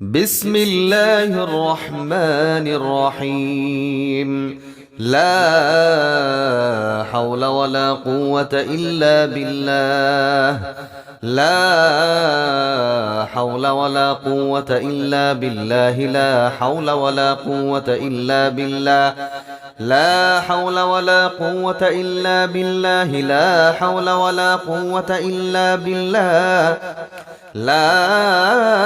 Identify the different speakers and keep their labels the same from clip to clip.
Speaker 1: بسم الله الرحمن الرحيم. لا حول ولا قوة إلا بالله. لا حول ولا قوة إلا بالله. لا حول ولا قوة إلا بالله. لا حول ولا قوة إلا بالله. لا حول ولا قوة إلا بالله. لا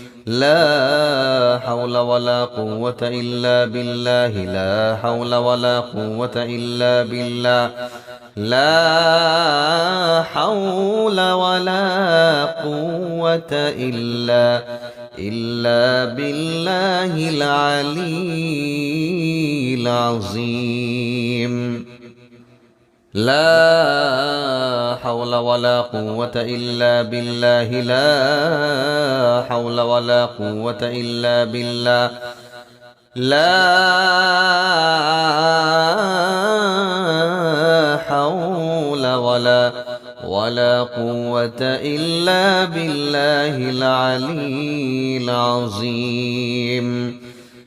Speaker 1: لا حول ولا قوة إلا بالله. لا حول ولا قوة إلا بالله. لا حول ولا قوة إلا إلا بالله العلي العظيم. لا حول ولا قوة إلا بالله لا حول ولا قوة إلا بالله. لا حول ولا ولا قوة إلا بالله العلي العظيم.